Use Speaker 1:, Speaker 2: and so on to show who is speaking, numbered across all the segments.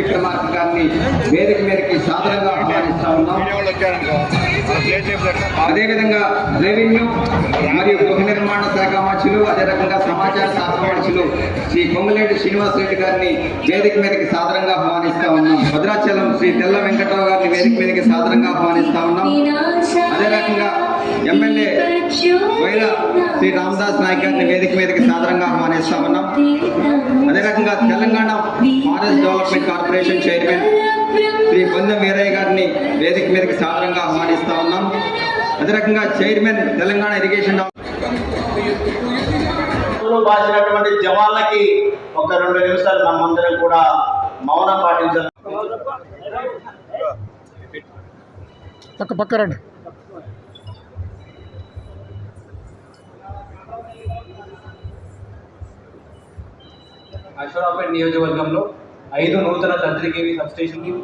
Speaker 1: గారిని వేదిక మీదకి సాదరంగా ఆహ్వానిస్తా ఉన్నాం. అదేవిధంగా రెవెన్యూ మరియు గృహ నిర్మాణ శాఖ మంత్రులు అదే రకంగా సమాచార శాఖ మంత్రులు శ్రీ పొంగులేటి శ్రీనివాస్ రెడ్డి గారిని వేదిక మీదకి సాదరంగా ఆహ్వానిస్తా ఉన్నాం. భద్రాచలం శ్రీ తెల్ల వెంకటరావు గారిని వేదిక మీదకి సాదరంగా ఆహ్వానిస్తా ఉన్నాం. అదే రకంగా ఎమ్మెల్యే వైర శ్రీ రామదాస్ నాయక్ గారిని వేదిక మీదకి సాదరంగా ఆహ్వానిస్తా ఉన్నాం. అదే రకంగా Telangana forest development corporation chairman Shri Bondam Veeraiah గారిని వేదిక మీదకి సాదరంగా ఆహ్వానిస్తా ఉన్నాం. అదే రకంగా చైర్మన్ తెలంగాణ ఇరిగేషన్
Speaker 2: బాసినటువంటి జవాన్లకి ఒక రెండు నిమిషాలు మనమందరం కూడా మౌనం పాటించాలి.
Speaker 3: పక్క పక్క రండి.
Speaker 4: అశ్వరాపేట నియోజకవర్గంలో ఐదు నూతన తంత్రికేవి సబ్స్టేషన్లు.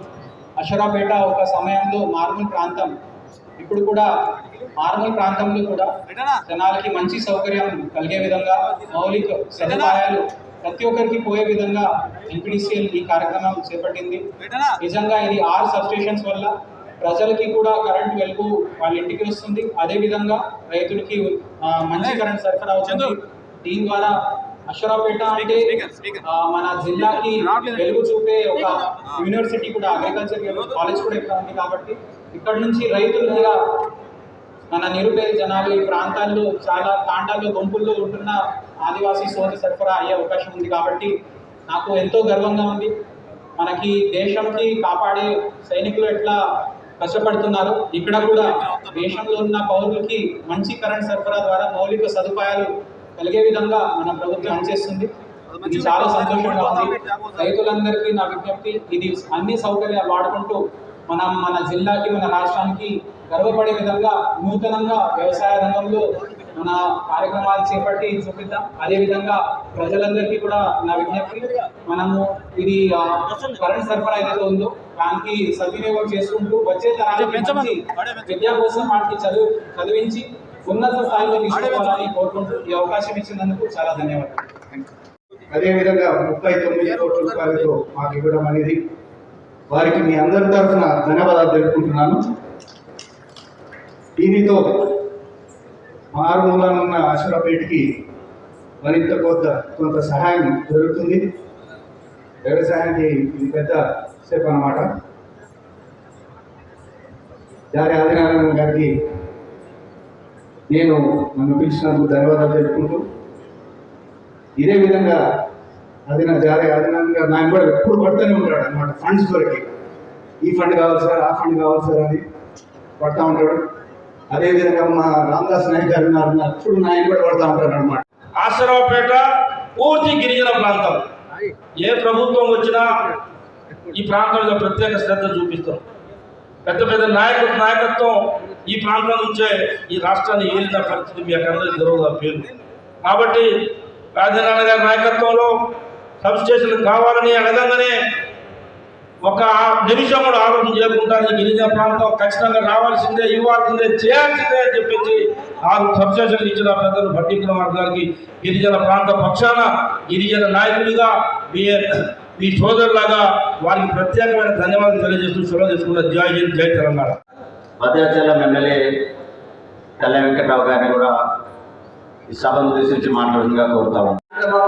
Speaker 4: అశ్వరాపేట ఒక సమయంలో మారుమూల ప్రాంతం. ఇప్పుడు కూడా మార్మల్ ప్రాంతంలో కూడా జనాలకి మంచి సౌకర్యం కలిగే విధంగా మౌలిక సదుపాయాలు ప్రతి ఒక్కరికి పోయే విధంగా ఎంపీడీసీఎల్ ఈ కార్యక్రమం చేపట్టింది. నిజంగా ఇది ఆరు సబ్స్టేషన్స్ వల్ల ప్రజలకి కూడా కరెంట్ వెలుగు వాళ్ళ ఇంటికి వస్తుంది. అదే విధంగా రైతులకి మంచి కరెంట్ సరఫరా అవుతుంది. దీని ద్వారా అశ్వరాపేట అంటే మన జిల్లాకి వెలుగు చూపే ఒక యూనివర్సిటీ కూడా అగ్రికల్చర్ కాలేజ్ కూడా ఇక్కడ ఉంది కాబట్టి ఇక్కడ నుంచి రైతులు కూడా మన నిరుపేద జనాలు ఈ ప్రాంతాల్లో చాలా తాండాల్లో గుంపుల్లో ఉంటున్న ఆదివాసీ సోదరు సరఫరా అయ్యే అవకాశం ఉంది కాబట్టి నాకు ఎంతో గర్వంగా ఉంది. మనకి దేశంకి కాపాడే సైనికులు ఎట్లా కష్టపడుతున్నారు ఇక్కడ కూడా దేశంలో ఉన్న పౌరులకి మంచి కరెంట్ సరఫరా ద్వారా మౌలిక సదుపాయాలు కలిగే విధంగా మన ప్రభుత్వం పనిచేస్తుంది. ఇది చాలా సంతోషంగా ఉంది. రైతులందరికీ నా విజ్ఞప్తి ఇది అన్ని సౌకర్యాలు వాడుకుంటూ మనం మన జిల్లాకి మన రాష్ట్రానికి గర్వపడే విధంగా నూతనంగా వ్యవసాయ రంగంలో మన కార్యక్రమాలు చేపట్టి చూపిద్దాం. అదేవిధంగా ప్రజలందరికీ కూడా నా విజ్ఞప్తి మనము ఇది కరెంట్ సరఫరా ఏదైతే ఉందో దానికి సద్వినియోగం చేసుకుంటూ వచ్చే తరానికి విద్య కోసం వాటికి చదువు చదివించి ఉన్నత స్థాయిలో తీసుకోవాలని కోరుకుంటూ ఈ అవకాశం ఇచ్చినందుకు చాలా ధన్యవాదాలు.
Speaker 5: అదేవిధంగా ముప్పై తొమ్మిది కోట్ల రూపాయలతో మాకు ఇవ్వడం అనేది వారికి మీ అందరి తరఫున ధన్యవాదాలు తెలుపుకుంటున్నాను. దీనితో మారుమూలన ఉన్న ఆశ్వరపేటకి మరింత కొంత కొంత సహాయం జరుగుతుంది. వ్యవసాయానికి ఇది పెద్ద స్టెప్ అన్నమాట. జారి ఆదినారాయణ గారికి నేను నన్ను పిలిచినందుకు ధన్యవాదాలు తెలుపుకుంటూ ఇదే విధంగా అది నా జారీ అదనంగా గారు కూడా ఎప్పుడు పడుతూనే ఉంటాడు అనమాట ఫండ్స్ దొరికి. ఈ ఫండ్ కావాలి సార్ ఆ ఫండ్ కావాలి సార్ అని పడతా ఉంటాడు. అదేవిధంగా మా రామదాస్ నాయక్ గారు అప్పుడు నాకు నాయన కూడా పడతా ఉంటాడు అనమాట
Speaker 2: ఆశ్రవపేట పూర్తి గిరిజన ప్రాంతం. ఏ ప్రభుత్వం వచ్చినా ఈ ప్రాంతంలో ప్రత్యేక శ్రద్ధ చూపిస్తాం. పెద్ద పెద్ద నాయకుడు నాయకత్వం ఈ ప్రాంతం నుంచే ఈ రాష్ట్రాన్ని ఏలిన పరిస్థితి మీ అందరికీ జరుగుదా పేరు. కాబట్టి రాజనారాయణ గారి నాయకత్వంలో సబ్స్టేషన్ కావాలని అడగంగానే ఒక నిమిషం కూడా ఆలోచన చేయకుండా ఈ గిరిజన ప్రాంతం ఖచ్చితంగా రావాల్సిందే ఇవ్వాల్సిందే చేయాల్సిందే అని చెప్పేసి ఆరు సబ్స్టేషన్లు ఇచ్చిన పెద్దలు భట్టి కుమార్ గారికి గిరిజన ప్రాంత పక్షాన గిరిజన నాయకుడిగా మీ మీ సోదరులాగా వారికి ప్రత్యేకమైన ధన్యవాదాలు తెలియజేస్తూ సెలవు తీసుకున్న జై హింద్ జై తెలంగాణ.
Speaker 6: భద్రాచలం ఎమ్మెల్యే తెల్ల వెంకట్రావు గారిని కూడా ఈ సభను ఉద్దేశించి మాట్లాడుతుందిగా కోరుతా ఉన్నాను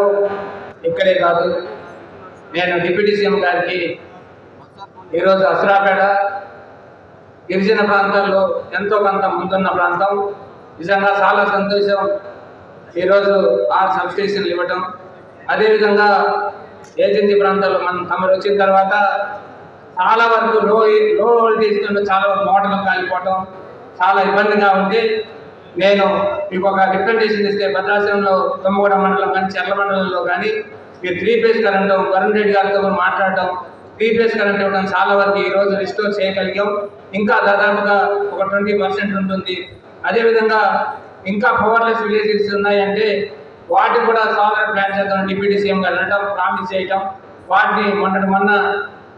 Speaker 4: ఇక్కడే కాదు నేను డిప్యూటీ సీఎం గారికి ఈరోజు అసరాపేట గిరిజన ప్రాంతాల్లో ఎంతో కొంత ముందున్న ప్రాంతం. నిజంగా చాలా సంతోషం ఈరోజు ఆరు సబ్ స్టేషన్లు ఇవ్వటం. అదేవిధంగా ఏజెన్సీ ప్రాంతాల్లో మనం తమరు వచ్చిన తర్వాత చాలా వరకు లో లో వోల్టేజ్ చాలా వరకు మోటార్లు కాలిపోవటం చాలా ఇబ్బందిగా ఉంది. నేను మీకు ఒక రిప్రజెంటేషన్ ఇస్తే భద్రాచలంలో తుమ్మగూడ మండలం కానీ చెర్ల మండలంలో కానీ మీరు three phase current Varun Reddy గారితో మాట్లాడటం త్రీ ఫేజ్ కరెంట్ ఇవ్వడం చాలా వరకు ఈ రోజు రిస్టోర్ చేయగలిగాం. ఇంకా దాదాపుగా ఒక ట్వంటీ పర్సెంట్ ఉంటుంది. అదేవిధంగా ఇంకా పవర్లెస్ విలేజెస్ ఉన్నాయంటే వాటికి కూడా సోలార్ ప్లాన్ చేద్దాం డిప్యూటీ సీఎం గారు అనడం ప్రామిస్ చేయటం వాటిని మొన్నటి మొన్న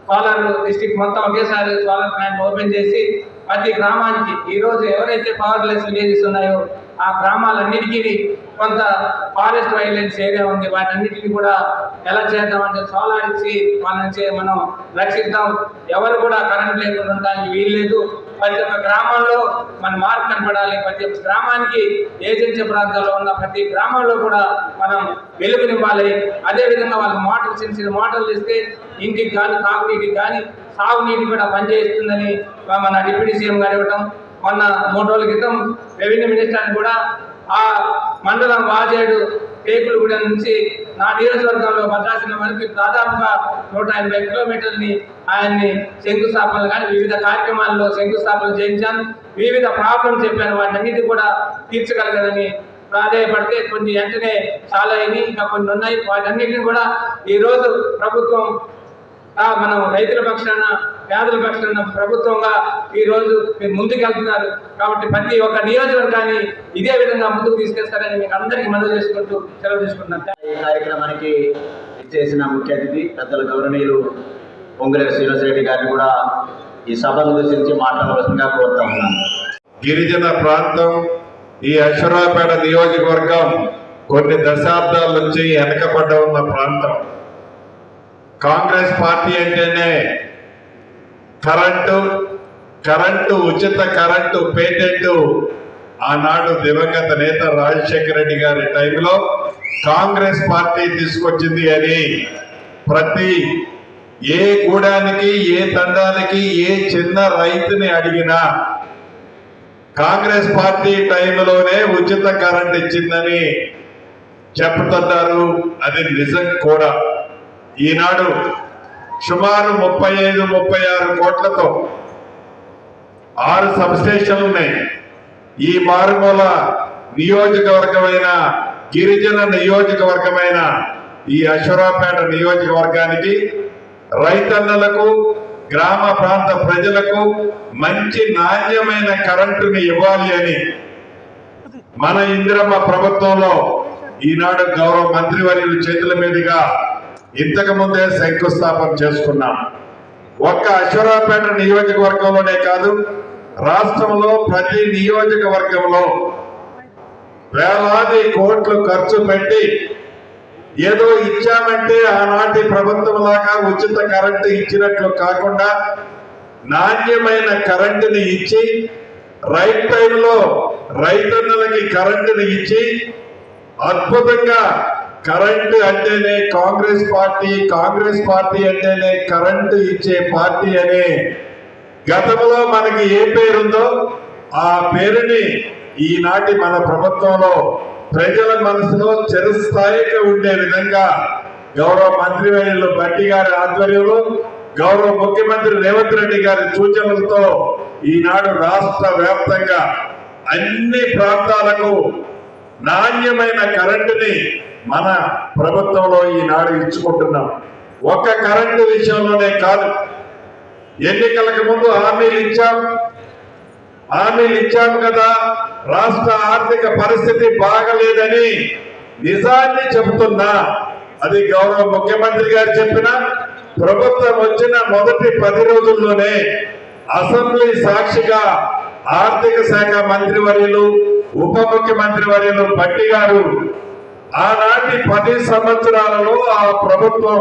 Speaker 4: సోలార్ డిస్ట్రిక్ట్ మొత్తం ఒకేసారి సోలార్ ప్లాంట్ ఓపెన్ చేసి ప్రతి గ్రామానికి ఈరోజు ఎవరైతే ఎవరైతే పవర్లెస్ విలేజెస్ ఉన్నాయో ఆ గ్రామాలన్నిటికీ
Speaker 7: కొంత ఫారెస్ట్ వైలెన్స్ ఏరియా ఉంది. వాటన్నిటిని కూడా ఎలా చేద్దామంటే సోలార్ ఇచ్చి వాళ్ళని చే- మనం రక్షిద్దాం. ఎవరు కూడా కరెంట్ లేకుండా ఉండడానికి వీల్లేదు ప్రతి ఒక్క గ్రామంలో మన మార్పు కనపడాలి. ప్రతి ఒక్క గ్రామానికి ఏజెన్సీ ప్రాంతాల్లో ఉన్న ప్రతి గ్రామంలో కూడా మనం వెలుగునివ్వాలి. అదేవిధంగా వాళ్ళకి మోటార్ చిన్న చిన్న మోటార్లు ఇస్తే ఇంటికి కానీ తాగునీటికి కానీ సాగునీటి కూడా పనిచేస్తుందని మన డిప్యూటీ సీఎం గారు ఇవ్వటం. మొన్న మూడు రోజుల క్రితం రెవెన్యూ మినిస్టర్ని కూడా ఆ మండలం వాజేడు టేకులగూడ నుంచి నా నియోజకవర్గంలో భద్రాచలం వరకు దాదాపుగా నూట ఎనభై కిలోమీటర్ని ఆయన్ని శంకుస్థాపన కానీ వివిధ కార్యక్రమాల్లో శంకుస్థాపనలు చేయించాను. వివిధ ప్రాబ్లమ్స్ చెప్పాను. వాటన్నిటి కూడా తీర్చగలగదని ప్రాధాయపడితే కొన్ని వెంటనే చాలా అయినాయి. ఇంకా కొన్ని ఉన్నాయి. వాటన్నిటిని కూడా ఈరోజు ప్రభుత్వం మనం రైతుల పక్షాన పేదల పక్షాన ప్రభుత్వంగా ఈ రోజు మీరు ముందుకు వెళ్తున్నారు కాబట్టి ప్రతి ఒక్క నియోజకవర్గాన్ని ఇదే విధంగా ముందుకు తీసుకెళ్తారని మీకు అందరికీ మనవి చేసుకుంటూ సెలవు తీసుకుంటున్నాను.
Speaker 6: ఈ కార్యక్రమానికి ఇచ్చేసిన ముఖ్య అతిథి పెద్దల గౌరవనీయులు పొంగులేరు శ్రీనివాసరెడ్డి గారిని కూడా ఈ సభను ఉద్దేశించి మాట్లాడవలసిందిగా కోరుతా ఉన్నాను.
Speaker 8: గిరిజన ప్రాంతం ఈ అశ్వరాపేట నియోజకవర్గం కొన్ని దశాబ్దాల నుంచి వెనకబడ్డ ఉన్న ప్రాంతం. కాంగ్రెస్ పార్టీ అంటేనే కరెంటు కరెంటు ఉచిత కరెంటు పేటెంట్. ఆనాడు దివంగత నేత రాజశేఖర రెడ్డి గారి టైంలో కాంగ్రెస్ పార్టీ తీసుకొచ్చింది అని ప్రతి ఏ గూడానికి ఏ తండానికి ఏ చిన్న రైతుని అడిగినా కాంగ్రెస్ పార్టీ టైంలోనే ఉచిత కరెంట్ ఇచ్చిందని చెప్తున్నారు. అది నిజం కూడా. ఈనాడు సుమారు ముప్పై ఐదు ముప్పై ఆరు కోట్లతో ఆరు సబ్స్టేషన్లు ఉన్నాయి ఈ మారుమూల నియోజకవర్గమైన గిరిజన నియోజకవర్గమైన ఈ అశ్వరాపేట నియోజకవర్గానికి రైతన్నలకు గ్రామ ప్రాంత ప్రజలకు మంచి నాణ్యమైన కరెంటుని ఇవ్వాలి అని మన ఇందిరమ్మ ప్రభుత్వంలో ఈనాడు గౌరవ మంత్రివర్యుల చేతుల మీదుగా ఇంతకు ముందే శంకుస్థాపన చేసుకున్నాం. ఒక్క అశ్వరాపేట నియోజకవర్గంలోనే కాదు రాష్ట్రంలో ప్రతి నియోజకవర్గంలో వేలాది కోట్లు ఖర్చు పెట్టి ఏదో ఇచ్చామంటే ఆనాటి ప్రభుత్వం లాగా ఉచిత కరెంటు ఇచ్చినట్లు కాకుండా నాణ్యమైన కరెంటుని ఇచ్చి రైట్ టైంలో రైతన్నలకి కరెంటుని ఇచ్చి అద్భుతంగా కరెంటు అంటేనే కాంగ్రెస్ పార్టీ కాంగ్రెస్ పార్టీ అంటేనే కరెంటు ఇచ్చే పార్టీ అనే గతంలో మనకి ఏ పేరుందో ఆ పేరుని ఈనాటి మన ప్రభుత్వంలో ప్రజల మనసులో చిరస్థాయిగా ఉండే విధంగా గౌరవ మంత్రివర్యులు బట్టి గారి ఆధ్వర్యంలో గౌరవ ముఖ్యమంత్రి రేవంత్ రెడ్డి గారి సూచనలతో ఈనాడు రాష్ట్ర వ్యాప్తంగా అన్ని ప్రాంతాలకు నాణ్యమైన కరెంటుని మన ప్రభుత్వంలో ఈనాడు ఇచ్చుకుంటున్నాం. ఒక్క కరెంటు విషయంలోనే కాదు. ఎన్నికలకు ముందు హామీలు ఇచ్చాం. హామీలు ఇచ్చాం కదా. రాష్ట్ర ఆర్థిక పరిస్థితి బాగలేదని నిజాన్ని చెబుతున్నా. అది గౌరవ ముఖ్యమంత్రి గారు చెప్పిన ప్రభుత్వం వచ్చిన మొదటి పది రోజుల్లోనే అసెంబ్లీ సాక్షిగా ఆర్థిక శాఖ మంత్రి వర్యులు ఉప ముఖ్యమంత్రి వర్యులు భట్టి గారు ఆనాటి పది సంవత్సరాలలో ఆ ప్రభుత్వం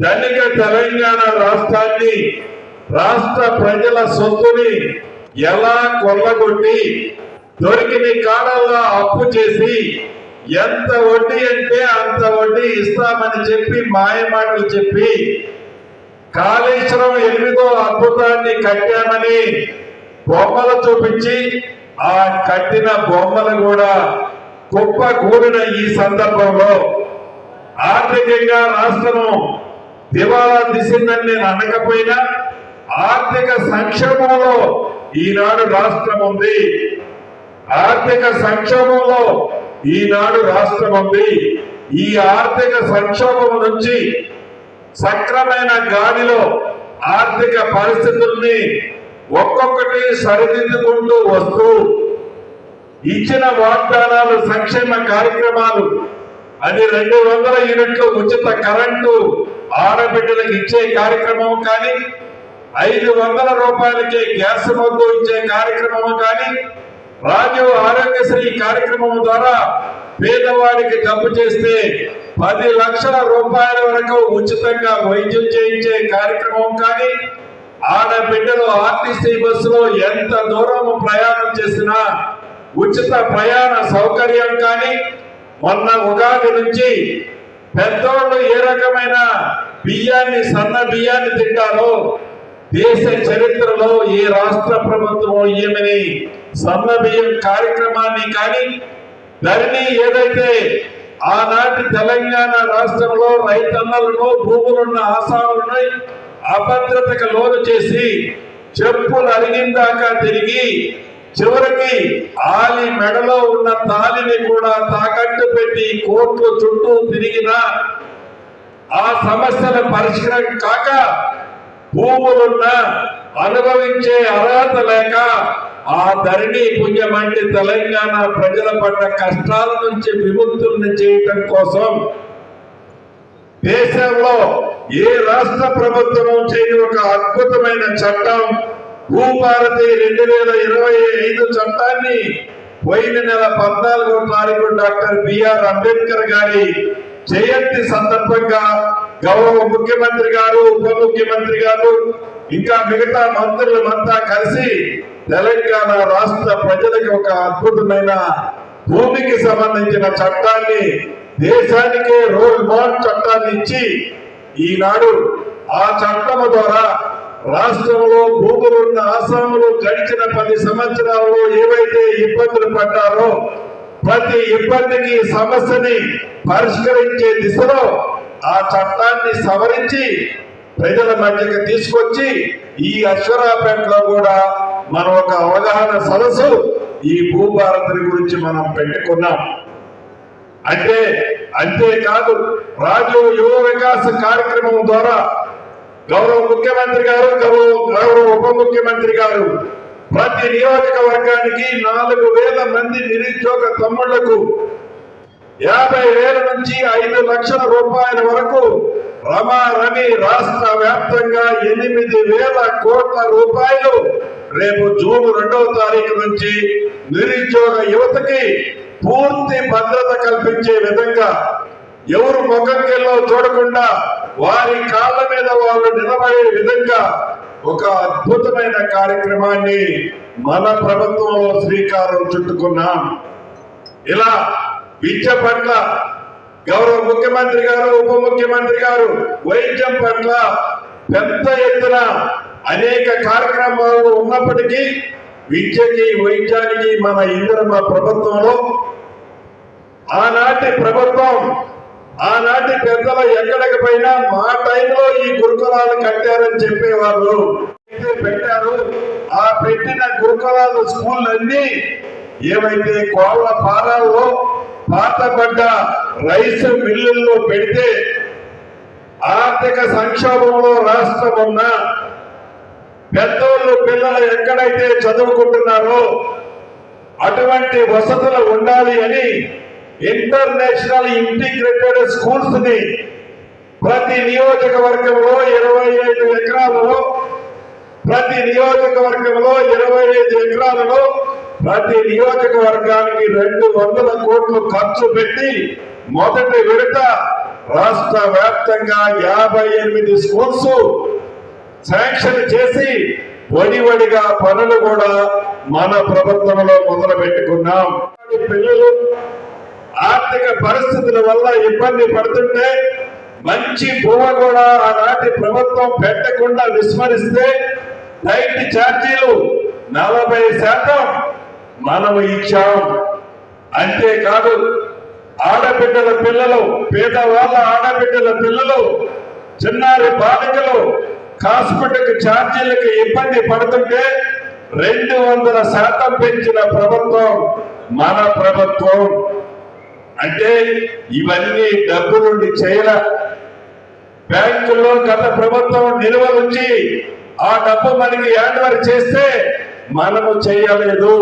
Speaker 8: ధనిక తెలంగాణ రాష్ట్రాన్ని రాష్ట్ర ప్రజల సొత్తుని ఎలా కొల్లగొట్టి దొరికిన కాలంలో అప్పు చేసి ఎంత వడ్డీ అంటే అంత వడ్డీ ఇస్తామని చెప్పి మాయమాటలు చెప్పి కాళేశ్వరం ఎనిమిదో అద్భుతాన్ని కట్టామని బొమ్మలు చూపించి ఆ కట్టిన బొమ్మలు కూడా కుప్ప కూడిన ఈ సందర్భంలో ఆర్థికంగా రాష్ట్రము దివాలా తీసిందని నేను అనకపోయినా ఆర్థిక సంక్షేమంలో ఈనాడు రాష్ట్రం ఉంది. ఆర్థిక సంక్షోభంలో ఈనాడు రాష్ట్రం ఉంది. ఈ ఆర్థిక సంక్షోభం నుంచి సక్రమైన గాలిలో ఆర్థిక పరిస్థితుల్ని ఒక్కొక్కటి సరిదిద్దుకుంటూ వస్తూ ఇచ్చిన వాగ్దానాలు సంక్షేమ కార్యక్రమాలు. అది రెండు వందల యూనిట్లు ఉచిత కరెంటు ఆడబిడ్డలకు ఇచ్చే కార్యక్రమం కానీ ఐదు వందల రూపాయలకే గ్యాస్ మందు ఇచ్చే కార్యక్రమం కానీ రాజీవ్ ఆరోగ్యశ్రీ కార్యక్రమం ద్వారా పేదవాడికి డబ్బు చేస్తే పది లక్షల రూపాయల వరకు ఉచితంగా వైద్యం చేయించే కార్యక్రమం కానీ ఆడబిడ్డలు ఆర్టీసీ బస్సులో ఎంత దూరం ప్రయాణం చేసినా ఉచిత ప్రయాణ సౌకర్యం కానీ మొన్న ఉగాది నుంచి పెద్దోళ్ళు ఏ రకమైన బియ్యాన్ని సన్న బియ్యాన్ని తింటారో దేశ చరిత్రలో ఏ రాష్ట్ర ప్రభుత్వం ఏమని సన్న బియ్యం కార్యక్రమాన్ని కానీ ధరణి ఏదైతే ఆనాటి తెలంగాణ రాష్ట్రంలో రైతన్నలను భూములున్న ఆసాములను అభద్రతకు లోను చేసి చెప్పులు అరిగిందాకా తిరిగి చివరికి ఆలి మెడలో ఉన్న తాలిని కూడా తాకట్టు పెట్టి కోర్టు చుట్టూ తిరిగిన ఆ సమస్యల పరిష్కారం కాక భూములున్న అనుభవించే అర్హత లేక ఆ ధరణి పుణ్యమంటి తెలంగాణ ప్రజల పడ్డ కష్టాల నుంచి విముక్తుల్ని చేయటం కోసం దేశంలో ఏ రాష్ట్ర ప్రభుత్వం చేయని ఒక అద్భుతమైన చట్టం భూభారతి రెండు వేల ఇరవై ఐదు చట్టాన్ని పోయిన నెల పద్నాలుగో తారీఖు డాక్టర్ బిఆర్ అంబేద్కర్ గారి జయంతి సందర్భంగా గౌరవ ముఖ్యమంత్రి గారు ఉప ముఖ్యమంత్రి గారు ఇంకా మిగతా మంత్రులమంతా కలిసి తెలంగాణ రాష్ట్ర ప్రజలకు ఒక అద్భుతమైన భూమికి సంబంధించిన చట్టాన్ని దేశానికే రోల్ బాండ్ చట్టాన్ని ఇచ్చి ఈనాడు ఆ చట్టము ద్వారా రాష్ట్రంలో భూములున్న ఆసాములు గడిచిన పది సంవత్సరాల్లో ఏవైతే ఇబ్బందులు పడ్డారో ప్రతి ఇబ్బందికి సమస్యని పరిష్కరించే దిశలో ఆ చట్టాన్ని సవరించి ప్రజల మధ్యకి తీసుకొచ్చి ఈ అశ్వరాపేటలో కూడా మనం ఒక అవగాహన సదస్సు ఈ భూభారతిని గురించి మనం పెట్టుకున్నాం. అంటే అంతేకాదు రాజు యువ వికాస కార్యక్రమం ద్వారా గౌరవ ముఖ్యమంత్రి గారు గౌరవ గౌరవ ఉప ముఖ్యమంత్రి గారు ప్రతి నియోజకవర్గానికి నాలుగు వేల మంది నిరుద్యోగ తమ్ముళ్ళకు యాభై వేల నుంచి ఐదు లక్షల రూపాయల వరకు రమారమి రాష్ట్ర వ్యాప్తంగా ఎనిమిది వేల కోట్ల రూపాయలు రేపు జూన్ రెండవ తారీఖు నుంచి నిరుద్యోగ యువతకి పూర్తి భద్రత కల్పించే విధంగా ఎవరు ముఖంకెల్లో చూడకుండా వారి కాళ్ళ మీద వారు నిలబడే విధంగా ఒక అద్భుతమైన కార్యక్రమాన్ని మన ప్రభుత్వంలో శ్రీకారం చుట్టుకున్నాం. ఇలా విద్య పట్ల గౌరవ ముఖ్యమంత్రి గారు ఉప ముఖ్యమంత్రి గారు వైద్యం పట్ల పెద్ద ఎత్తున అనేక కార్యక్రమాలు ఉన్నప్పటికీ విద్యకి వైద్యానికి మన ఇంద్రమ ప్రభుత్వంలో ఆనాటి ప్రభుత్వం ఆనాటి పెద్దలు ఎక్కడికి పోయినా మా టైంలో ఈ గురుకులాలు కట్టారని చెప్పేవాళ్ళు పెట్టారు. ఆ పెట్టిన గురుకులాలు స్కూల్ అన్ని కోళ్ళ కోళ్ళ ఫారాల్లో పాతబడ్డ రైస్ మిల్లుల్లో పెడితే ఆర్థిక సంక్షోభంలో రాష్ట్రం ఉన్న పెద్దోళ్ళు పిల్లలు ఎక్కడైతే చదువుకుంటున్నారో అటువంటి వసతులు ఉండాలి అని ఇంటర్నేషనల్ ఇంటిగ్రేటెడ్ స్కూల్స్ని ప్రతి నియోజకవర్గంలో ఇరవై ఐదు ఎకరాలలో ప్రతి నియోజకవర్గంలో ఇరవై ఐదు ఎకరాలలో ప్రతి నియోజకవర్గానికి రెండు వందల కోట్లు ఖర్చు పెట్టి మొదటి విడత రాష్ట్ర వ్యాప్తంగా యాభై ఎనిమిది స్కూల్స్ శాంక్షన్ చేసి వడివడిగా పనులు కూడా మన ప్రభుత్వంలో మొదలు పెట్టుకున్నాం పిల్లలు ఆర్థిక పరిస్థితుల వల్ల ఇబ్బంది పడుతుంటే మంచి భూమ కూడా ఆనాటి ప్రభుత్వం పెట్టకుండా విస్మరిస్తే లైట్ ఛార్జీలు నలభై శాతం మనము ఇచ్చాం. అంతేకాదు ఆడబిడ్డల పిల్లలు పేదవాళ్ళ ఆడబిడ్డల పిల్లలు చిన్నారి బాలికలు హాస్పిటల్ ఛార్జీలకు ఇబ్బంది పడుతుంటే రెండు వందల శాతం పెంచిన ప్రభుత్వం మన ప్రభుత్వం. అంటే ఇవన్నీ డబ్బు నుండి చేయల. బ్యాంకుల్లో గత ప్రభుత్వం నిల్వలుంచి ఆ డబ్బు మనకి హ్యాండ్ చేస్తే మనము చేయలేదు.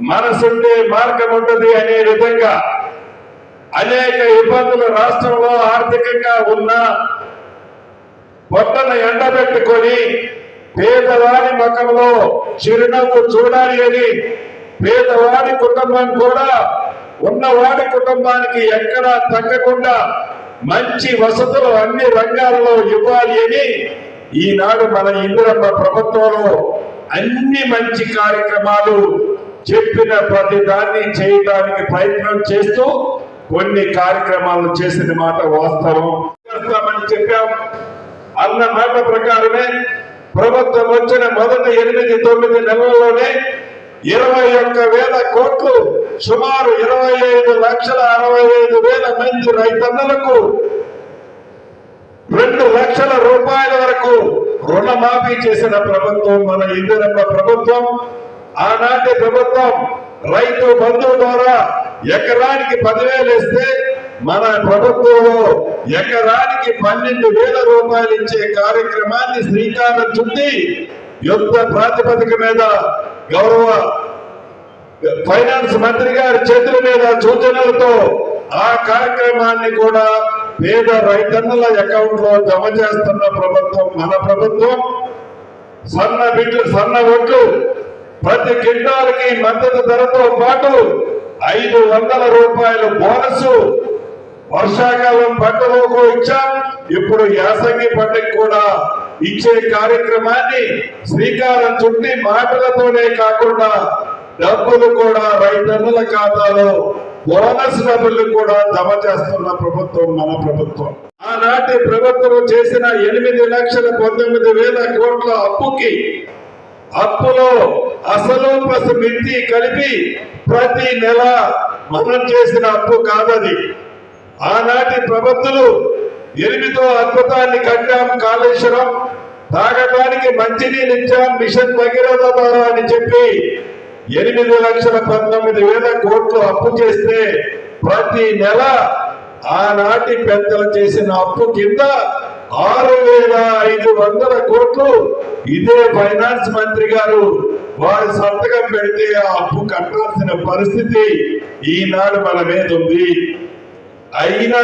Speaker 8: మనసుండే మార్గం ఉంటుంది అనే విధంగా అనేక ఇబ్బందులు రాష్ట్రంలో ఆర్థికంగా ఉన్న పొట్టను ఎండబెట్టుకొని పేదవాడి ముఖంలో చిరునవ్వు చూడాలి అని పేదవాడి కుటుంబం కూడా ఉన్నవాడి కుటుంబానికి ఎక్కడా తగ్గకుండా మంచి వసతులు అన్ని రంగాల్లో ఇవ్వాలి అని ఈనాడు మన ఇందిరమ్మ ప్రభుత్వంలో అన్ని మంచి కార్యక్రమాలు చెప్పిన ప్రతి దాన్ని చేయడానికి ప్రయత్నం చేస్తూ కొన్ని కార్యక్రమాలు చేసిన మాట వాస్తవం. చేస్తామని చెప్పాం. అన్న మాట ప్రకారమే ప్రభుత్వం వచ్చిన మొదటి ఎనిమిది తొమ్మిది నెలల్లోనే ఇరవై ఒక్క వేల కోట్లు సుమారు ఇరవై ఐదు లక్షల అరవై ఐదు వేల మంది రైతన్నలకు రెండు లక్షల రూపాయల వరకు రుణమాఫీ చేసిన ప్రభుత్వం మన ఇందిరమ్మ ప్రభుత్వం. ఆనాటి ప్రభుత్వం రైతు బంధువు ద్వారా ఎకరానికి పదివేలు ఇస్తే మన ప్రభుత్వంలో ఎకరానికి పన్నెండు వేల రూపాయలు ఇచ్చే కార్యక్రమాన్ని శ్రీకారం చుట్టి యుద్ధ ప్రాతిపదిక మీద గౌరవ ఫైనాన్స్ మంత్రి గారి చేతుల మీద సూచనలతో ఆ కార్యక్రమాన్ని కూడా పేద రైతన్నుల అకౌంట్లో జమ చేస్తున్న ప్రభుత్వం మన ప్రభుత్వం సన్న బిడ్లు సన్న ఒడ్లు ప్రతి కింటాలకి మద్దతు ధరతో పాటు ఐదు వందల రూపాయలు బోనస్ వర్షాకాలం పంటలకు ఇచ్చాం ఇప్పుడు యాసంగి పంటకు కూడా ఇచ్చే కార్యక్రమాన్ని శ్రీకారం చుట్టి మాటలతోనే కాకుండా డబ్బులు కూడా రైతన్నుల ఖాతాలో బోనస్ డబ్బులు కూడా జమ చేస్తున్న ప్రభుత్వం మన ప్రభుత్వం. ఆనాటి ప్రభుత్వం చేసిన ఎనిమిది లక్షల పంతొమ్మిది వేల కోట్ల అప్పుకి అప్పులో అసలు పసు మిత్తి కలిపి ప్రతి నెల మనం చేసిన అప్పు కాదది. ఆనాటి ప్రభుత్వాలు ఎనిమిదో అద్భుతాన్ని కట్టాం కాళేశ్వరం. తాగడానికి మంచినీళ్ళు ఇచ్చాం మిషన్ భగీరథ ద్వారా అని చెప్పి ఎనిమిది లక్షల పంతొమ్మిది వేల కోట్లు అప్పు చేస్తే ప్రతి నెల ఆనాటి పెద్దలు చేసిన అప్పు కింద ఆరు వేల ఐదు వందల కోట్లు ఇదే ఫైనాన్స్ మంత్రి గారు వారు సంతకం పెడితే ఆ అప్పు కట్టాల్సిన పరిస్థితి ఈనాడు మన మీద ఉంది. అయినా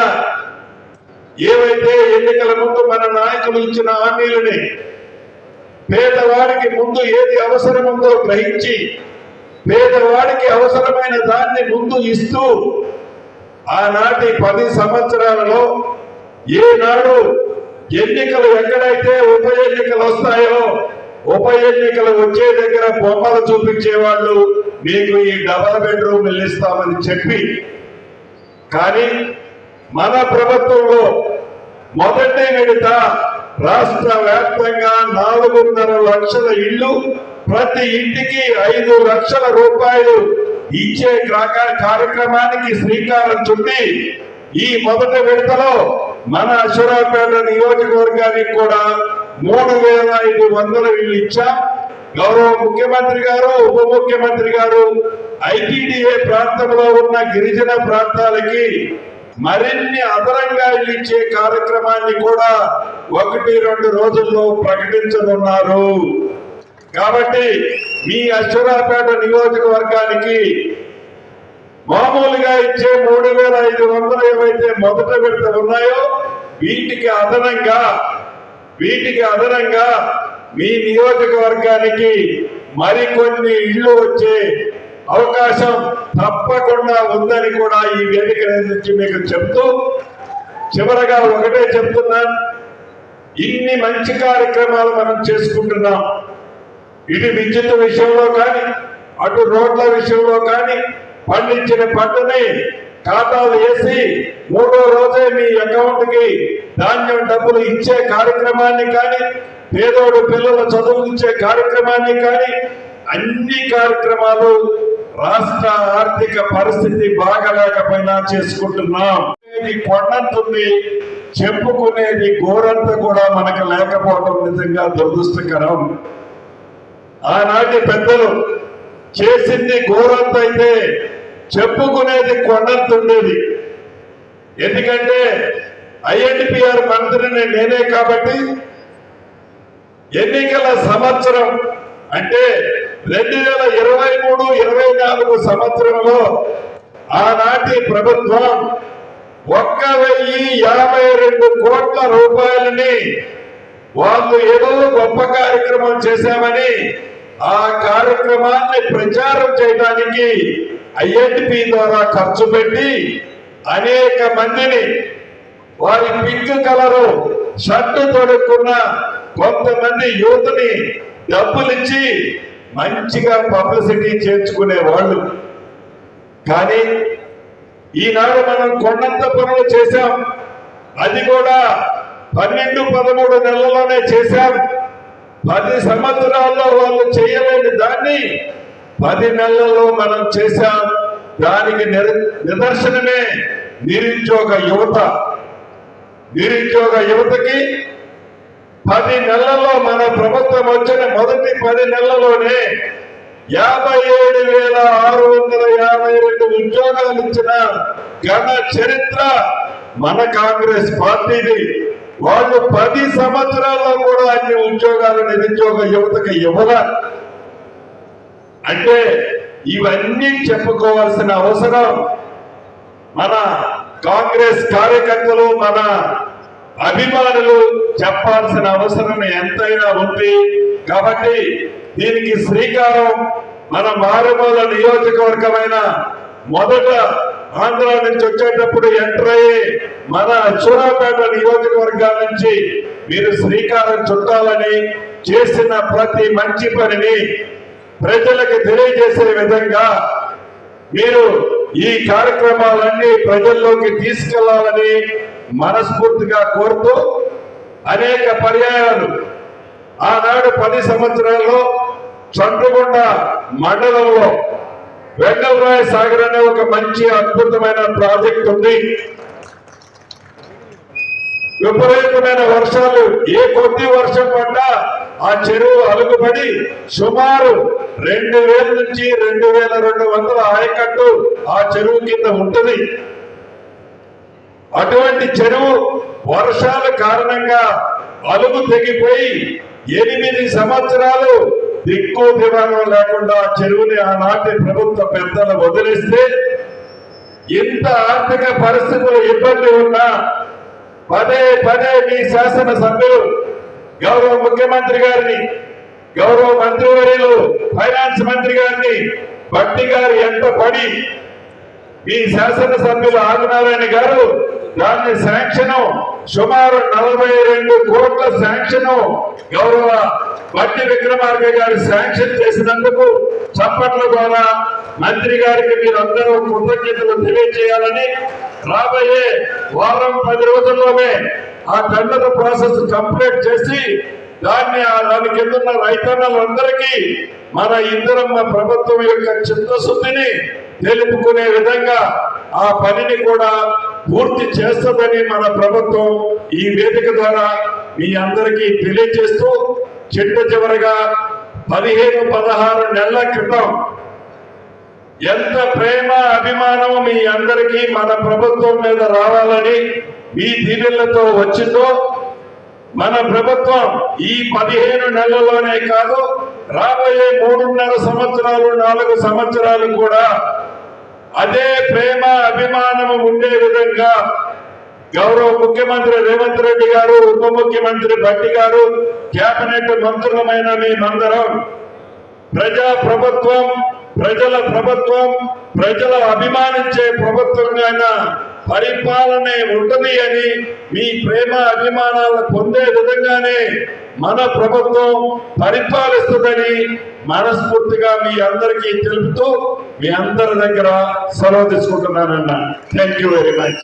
Speaker 8: ఏవైతే ఎన్నికల ముందు మన నాయకులు ఇచ్చిన హామీలని పేదవాడికి ముందు ఏది అవసరముందో గ్రహించి పేదవాడికి అవసరమైన దాన్ని ముందు ఇస్తూ ఆనాటి పది సంవత్సరాలలో ఏనాడు ఎన్నికలు ఎక్కడైతే ఉప ఎన్నికలు వస్తాయో ఉప ఎన్నికలు వచ్చే దగ్గర బొమ్మలు చూపించే వాళ్ళు మీకు ఈ డబల్ బెడ్రూమ్ ఇస్తామని చెప్పి. కానీ మన ప్రభుత్వంలో మొదటి విడత రాష్ట్ర వ్యాప్తంగా నాలుగున్నర లక్షల ఇళ్ళు ప్రతి ఇంటికి ఐదు లక్షల రూపాయలు ఇచ్చే కార్యక్రమానికి శ్రీకారం చుట్టి ఈ మొదటి విడతలో మన అశ్వరాపేట నియోజకవర్గానికి కూడా మూడు వేల ఐదు వందల ఇళ్ళు ఇచ్చాం. గౌరవ ముఖ్యమంత్రి గారు ఉప ముఖ్యమంత్రి గారు ఐటీడీఏ ప్రాంతంలో ఉన్న గిరిజన ప్రాంతాలకి మరిన్ని అదనంగా ఇచ్చే కార్యక్రమాన్ని కూడా ఒకటి రెండు రోజుల్లో ప్రకటించనున్నారు. కాబట్టి మీ అశ్వరాపేట నియోజకవర్గానికి మామూలుగా ఇచ్చే మూడు వేల ఐదు వందలు ఏవైతే మొదట విడత ఉన్నాయో వీటికి అదనంగా వీటికి అదనంగా మీ నియోజకవర్గానికి మరికొన్ని ఇళ్ళు వచ్చే అవకాశం తప్పకుండా ఉందని కూడా ఈ వేదిక నుంచి మీకు చెప్తూ చివరగా ఒకటే చెప్తున్నాను ఇన్ని మంచి కార్యక్రమాలు మనం చేసుకుంటున్నాం. ఇటు విద్యుత్ విషయంలో కానీ అటు రోడ్ల విషయంలో కానీ పండించిన పంటని ఖాతాలు వేసి మూడో రోజే మీ అకౌంట్కి ధాన్యం డబ్బులు ఇచ్చే కార్యక్రమాన్ని కానీ పేదోడు పిల్లల చదువులు ఇచ్చే కార్యక్రమాన్ని కానీ అన్ని కార్యక్రమాలు రాష్ట్ర ఆర్థిక పరిస్థితి బాగలేకపోయినా చేసుకుంటున్నాం. కొండంతుంది చెప్పుకునేది గోరంత కూడా మనకు లేకపోవడం నిజంగా దురదృష్టకరం. ఆనాటి పెద్దలు చేసింది ఘోరంత అయితే చెప్పుకునేది కొండంత ఉండేది. ఎందుకంటే ఐఎన్పిఆర్ మంత్రిని నేనే కాబట్టి ఎన్నికల సంవత్సరం అంటే రెండు వేల ఇరవై మూడు ఇరవై నాలుగు సంవత్సరంలో ఆనాటి ప్రభుత్వం ఒక్క వెయ్యి యాభై రెండు కోట్ల రూపాయలని వాళ్ళు ఏదో గొప్ప కార్యక్రమం చేశామని ఆ కార్యక్రమాన్ని ప్రచారం చేయడానికి ఐఎన్పి ద్వారా ఖర్చు పెట్టి అనేక మందిని వారి పింక్ కలరు షర్టు తొడుక్కున్న కొంతమంది యూత్ని డబ్బులిచ్చి మంచిగా పబ్లిసిటీ చేర్చుకునే వాళ్ళు. కానీ ఈనాడు మనం కొండంత పనులు చేశాం. అది కూడా పన్నెండు పదమూడు నెలల్లోనే చేశాం. పది సంవత్సరాల్లో వాళ్ళు చేయలేని దాన్ని పది నెలల్లో మనం చేశాం. దానికి నిదర్శనమే నిరుద్యోగ యువత. నిరుద్యోగ యువతకి పది నెలల్లో మన ప్రభుత్వం వచ్చిన మొదటి పది నెలల్లోనే యాభై ఏడు వేల ఆరు వందల యాభై రెండు ఉద్యోగాలు ఇచ్చిన ఘన చరిత్ర మన కాంగ్రెస్ పార్టీది. వాళ్ళు పది సంవత్సరాల్లో కూడా అన్ని ఉద్యోగాలు నిరుద్యోగ యువతకు ఇవ్వరా అంటే ఇవన్నీ చెప్పుకోవాల్సిన అవసరం. మన కాంగ్రెస్ కార్యకర్తలు మన అభిమానులు చెప్పాల్సిన అవసరం ఎంతైనా ఉంది. కాబట్టి దీనికి శ్రీకారం మన మారుమూల నియోజకవర్గమైన మొదట ఆంధ్ర నుంచి వచ్చేటప్పుడు ఎంటర్ అయ్యి మన సూరాపేట నియోజకవర్గాల నుంచి మీరు శ్రీకారం చుట్టాలని చేసిన ప్రతి మంచి పనిని ప్రజలకు తెలియజేసే విధంగా మీరు ఈ కార్యక్రమాలన్నీ ప్రజల్లోకి తీసుకెళ్ళాలని మనస్ఫూర్తిగా కోరుతూ అనేక పర్యాయాలు ఆనాడు పది సంవత్సరాల్లో చంద్రగొండ మండలంలో వెంగళరాయ సాగర్ అనే ఒక మంచి అద్భుతమైన ప్రాజెక్ట్ ఉంది. విపరీతమైన వర్షాలు ఏ కొద్ది వర్షం పడ్డా ఆ చెరువు అలుగుబడి సుమారు రెండు వేల నుంచి రెండు వేల రెండు వందల ఆయకట్టు ఆ చెరువు కింద ఉంటుంది. అటువంటి చెరువు వర్షాల కారణంగా అలుగు తెగిపోయి ఎనిమిది సంవత్సరాలు దిక్కు దివాణం లేకుండా ఆ చెరువుని ఆనాటి ప్రభుత్వ పెద్దలు వదిలేస్తే ఇంత ఆర్థిక పరిస్థితులు ఇబ్బంది ఉన్నా పదే పదే మీ శాసనసభ్యులు గౌరవ ముఖ్యమంత్రి గారిని గౌరవ మంత్రివర్యులు ఫైనాన్స్ మంత్రి గారిని భట్టి గారు ఎంత పడి మీ శాసనసభ్యులు ఆదినారాయణ గారు దాని శాంక్షన్ సుమారు నలభై రెండు కోట్ల శాంక్షన్ గౌరవ బట్టి విక్రమార్క గారు శాంక్షన్ చేసినందుకు చప్పట్ల ద్వారా మంత్రి గారికి మీరందరూ కృతజ్ఞతలు తెలియజేయాలని రాబోయే వారం పది రోజుల్లోనే ఆ టెండర్ ప్రాసెస్ కంప్లీట్ చేసి దాన్ని ఆ దాని కింద రైతన్నలందరికీ మన ఇందిరమ్మ ప్రభుత్వం యొక్క చిత్తశుద్ధిని తెలుపుకునే విధంగా ఆ పనిని కూడా పూర్తి చేస్తుందని మన ప్రభుత్వం ఈ వేదిక ద్వారా మీ అందరికీ తెలియజేస్తూ చిట్ట చివరగా పదిహేను పదహారు నెలల క్రితం ఎంత ప్రేమ అభిమానం మీ అందరికీ మన ప్రభుత్వం మీద రావాలని మీ దీవెళ్ళతో వచ్చిందో మన ప్రభుత్వం ఈ పదిహేను నెలల్లోనే కాదు రాబోయే మూడున్నర సంవత్సరాలు నాలుగు సంవత్సరాలు కూడా అదే ప్రేమ అభిమానము ఉండే విధంగా గౌరవ ముఖ్యమంత్రి రేవంత్ రెడ్డి గారు ఉప ముఖ్యమంత్రి భట్టి గారు కేబినెట్ మంత్రులమైన మేమందరం ప్రజా ప్రభుత్వం ప్రజల ప్రభుత్వం ప్రజల అభిమానించే ప్రభుత్వంగా పరిపాలనే ఉంటది అని మీ ప్రేమ అభిమానాలను పొందే విధంగానే మన ప్రభుత్వం పరిపాలిస్తుందని మనస్ఫూర్తిగా మీ అందరికీ తెలుపుతూ మీ అందరి దగ్గర సెలవు తీసుకుంటున్నానన్న. Thank you very much